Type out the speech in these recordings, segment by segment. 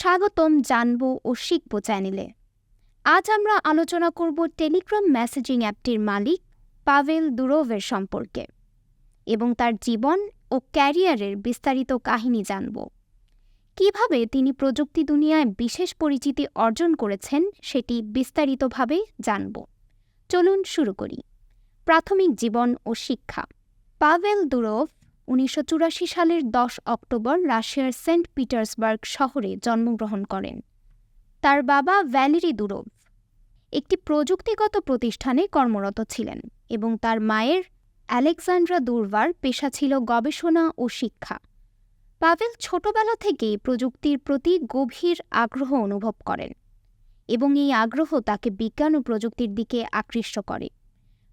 স্বাগতম জানব ও শিখব চ্যানেলে। আজ আমরা আলোচনা করব টেলিগ্রাম মেসেজিং অ্যাপটির মালিক পাভেল দুরোভের সম্পর্কে এবং তার জীবন ও ক্যারিয়ারের বিস্তারিত কাহিনী জানব। কীভাবে তিনি প্রযুক্তি দুনিয়ায় বিশেষ পরিচিতি অর্জন করেছেন সেটি বিস্তারিতভাবে জানব। চলুন শুরু করি। প্রাথমিক জীবন ও শিক্ষা। পাভেল দুরোভ উনিশশো চুরাশি সালের দশ অক্টোবর রাশিয়ার সেন্ট পিটার্সবার্গ শহরে জন্মগ্রহণ করেন। তার বাবা ভ্যালেরি দুরোভ একটি প্রযুক্তিগত প্রতিষ্ঠানে কর্মরত ছিলেন এবং তার মায়ের অ্যালেকজান্ড্রা দুর্বার পেশা ছিল গবেষণা ও শিক্ষা। পাভেল ছোটবেলা থেকেই প্রযুক্তির প্রতি গভীর আগ্রহ অনুভব করেন এবং এই আগ্রহ তাকে বিজ্ঞান ও প্রযুক্তির দিকে আকৃষ্ট করে।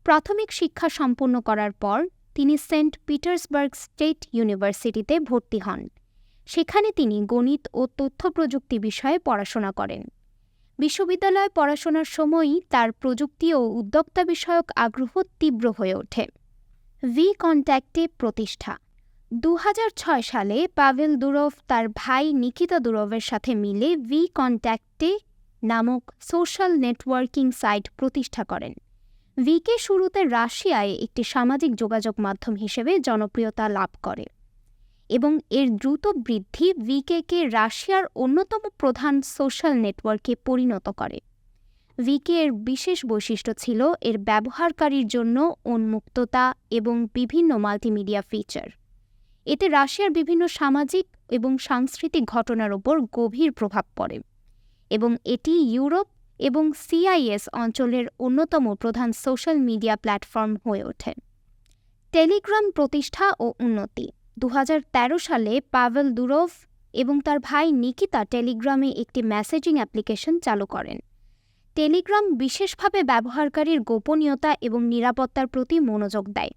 প্রাথমিক শিক্ষা সম্পন্ন করার পর তিনি সেন্ট পিটার্সবার্গ স্টেট ইউনিভার্সিটিতে ভর্তি হন। সেখানে তিনি গণিত ও তথ্য প্রযুক্তি বিষয়ে পড়াশোনা করেন। বিশ্ববিদ্যালয়ে পড়াশোনার সময়ই তার প্রযুক্তি ও উদ্যোক্তা বিষয়ক আগ্রহ তীব্র হয়ে ওঠে। ভি কন্ট্যাক্টে প্রতিষ্ঠা। দু হাজার ছয় সালে পাভেল দুরভ তার ভাই নিকিতা দুরভের সাথে মিলে ভি কন্ট্যাক্টে নামক সোশ্যাল নেটওয়ার্কিং সাইট প্রতিষ্ঠা করেন। ভিকে শুরুতে রাশিয়ায় একটি সামাজিক যোগাযোগ মাধ্যম হিসেবে জনপ্রিয়তা লাভ করে এবং এর দ্রুত বৃদ্ধি ভিকেকে রাশিয়ার অন্যতম প্রধান সোশ্যাল নেটওয়ার্কে পরিণত করে। ভিকে এর বিশেষ বৈশিষ্ট্য ছিল এর ব্যবহারকারীর জন্য উন্মুক্ততা এবং বিভিন্ন মাল্টিমিডিয়া ফিচার। এতে রাশিয়ার বিভিন্ন সামাজিক এবং সাংস্কৃতিক ঘটনার ওপর গভীর প্রভাব পড়ে এবং এটি ইউরোপ এবং সিআইএস অঞ্চলের অন্যতম প্রধান সোশ্যাল মিডিয়া প্ল্যাটফর্ম হয়ে ওঠে। টেলিগ্রাম প্রতিষ্ঠা ও উন্নতি। দু হাজার তেরো সালে পাভেল দুরভ এবং তার ভাই নিকিতা টেলিগ্রামে একটি মেসেজিং অ্যাপ্লিকেশন চালু করেন। টেলিগ্রাম বিশেষভাবে ব্যবহারকারীর গোপনীয়তা এবং নিরাপত্তার প্রতি মনোযোগ দেয়।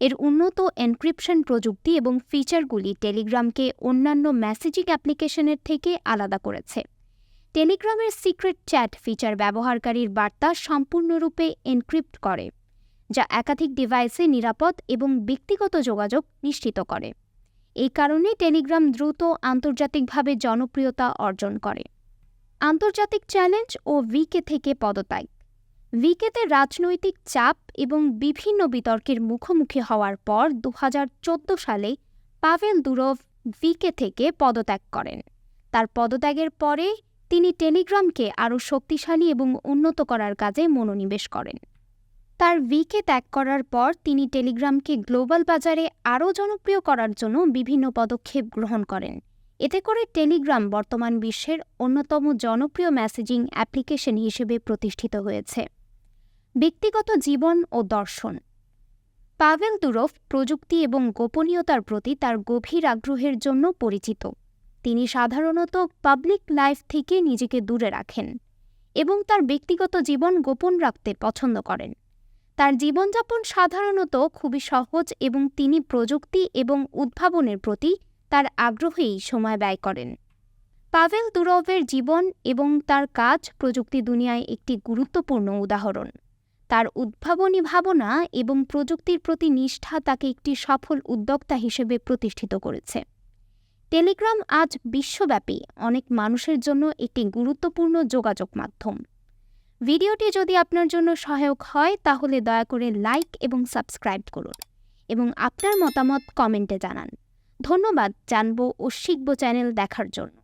এর উন্নত এনক্রিপশন প্রযুক্তি এবং ফিচারগুলি টেলিগ্রামকে অন্যান্য মেসেজিং অ্যাপ্লিকেশনের থেকে আলাদা করেছে। টেলিগ্রামের সিক্রেট চ্যাট ফিচার ব্যবহারকারীর বার্তা সম্পূর্ণরূপে এনক্রিপ্ট করে, যা একাধিক ডিভাইসে নিরাপদ এবং ব্যক্তিগত যোগাযোগ নিশ্চিত করে। এই কারণে টেলিগ্রাম দ্রুত আন্তর্জাতিকভাবে জনপ্রিয়তা অর্জন করে। আন্তর্জাতিক চ্যালেঞ্জ ও ভিকে থেকে পদত্যাগ। ভিকেতে রাজনৈতিক চাপ এবং বিভিন্ন বিতর্কের মুখোমুখি হওয়ার পর দু হাজার চোদ্দ সালে পাভেল দুরভ ভিকে থেকে পদত্যাগ করেন। তার পদত্যাগের পরে তিনি টেলিগ্রামকে আরও শক্তিশালী এবং উন্নত করার কাজে মনোনিবেশ করেন। তার ভিকে ত্যাগ করার পর তিনি টেলিগ্রামকে গ্লোবাল বাজারে আরও জনপ্রিয় করার জন্য বিভিন্ন পদক্ষেপ গ্রহণ করেন। এতে করে টেলিগ্রাম বর্তমান বিশ্বের অন্যতম জনপ্রিয় মেসেজিং অ্যাপ্লিকেশন হিসেবে প্রতিষ্ঠিত হয়েছে। ব্যক্তিগত জীবন ও দর্শন। পাভেল দুরফ প্রযুক্তি এবং গোপনীয়তার প্রতি তার গভীর আগ্রহের জন্য পরিচিত। তিনি সাধারণত পাবলিক লাইফ থেকে নিজেকে দূরে রাখেন এবং তার ব্যক্তিগত জীবন গোপন রাখতে পছন্দ করেন। তার জীবনযাপন সাধারণত খুবই সহজ এবং তিনি প্রযুক্তি এবং উদ্ভাবনের প্রতি তার আগ্রহেই সময় ব্যয় করেন। পাভেল দুরভের জীবন এবং তার কাজ প্রযুক্তি দুনিয়ায় একটি গুরুত্বপূর্ণ উদাহরণ। তার উদ্ভাবনী ভাবনা এবং প্রযুক্তির প্রতি নিষ্ঠা তাকে একটি সফল উদ্যোক্তা হিসেবে প্রতিষ্ঠিত করেছে। টেলিগ্রাম আজ বিশ্বব্যাপী, অনেক মানুষের জন্য একটি গুরুত্বপূর্ণ যোগাযোগ মাধ্যম। ভিডিওটি যদি আপনার জন্য সহায়ক হয়, তাহলে দয়া করে লাইক এবং সাবস্ক্রাইব করুন এবং আপনার মতামত কমেন্টে জানান। ধন্যবাদ, জানব ও শিখব চ্যানেল দেখার জন্য।